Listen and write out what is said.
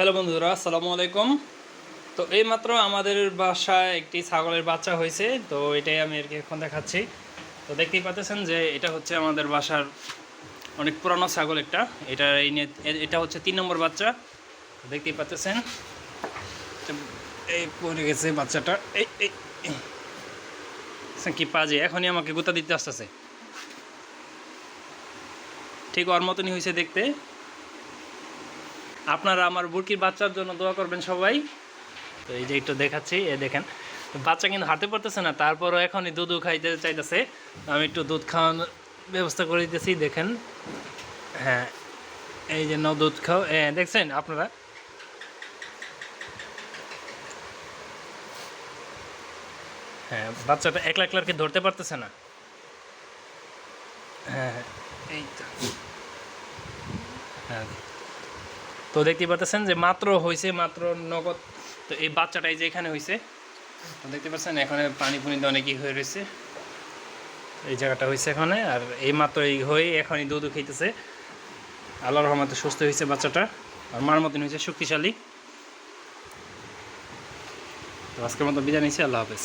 Hello বন্ধুরা, আসসালামু আলাইকুম। তো এইমাত্র আমাদের বাসায় একটি ছাগলের বাচ্চা হয়েছে, তো এটাই আমি আর কি এখন দেখাচ্ছি। তো দেখতেই পাচ্ছেন যে এটা হচ্ছে আমাদের বাসার অনেক পুরানো ছাগল একটা। এটা এই এটা হচ্ছে তিন নম্বর বাচ্চা। দেখতেই পাচ্ছেন, এই পড়ে গেছে বাচ্চাটা। এই এই এই। কি পাজে, এখনই আমাকে গুতা দিতে আসতেছে। ঠিক ওর মতনই হয়েছে দেখতে। আপনারা আমার বুরকির বাচ্চার জন্য দোয়া করবেন সবাই। তো এই যে একটু দেখাচ্ছি এ দেখেন। বাচ্চা কিন্তু হাঁটতে পারতেছে না তারপরও এখনই দুধও খাইতে চাইতেছে। আমি একটু দুধ খাওয়ানোর ব্যবস্থা করে দিতেছি দেখেন। হ্যাঁ এই যে ন দুধ খাও। হ্যাঁ দেখছেন আপনারা? হ্যাঁ বাচ্চাটা একলা একলাকে ধরতে পারতেছে না। হ্যাঁ হ্যাঁ। এই তো। হ্যাঁ তো দেখতে পাচ্ছেন যে মাত্র হয়েছে মাত্র নগদ। তো এই বাচ্চাটাই যে এখানে হয়েছে দেখতে পাচ্ছেন এখানে পানি পুনি দিয়ে অনেকই হয়ে রয়েছে। এই জায়গাটা হয়েছে এখানে, আর এই মাত্র এই হয়ে এখনই দুধ খাইতেছে। আল্লাহর রহমতে সুস্থ হয়েছে বাচ্চাটা, আর মার মতন হয়েছে শক্তিশালী। তো আজকের মতো বিদায় নিচ্ছি, আল্লাহ হাফেজ।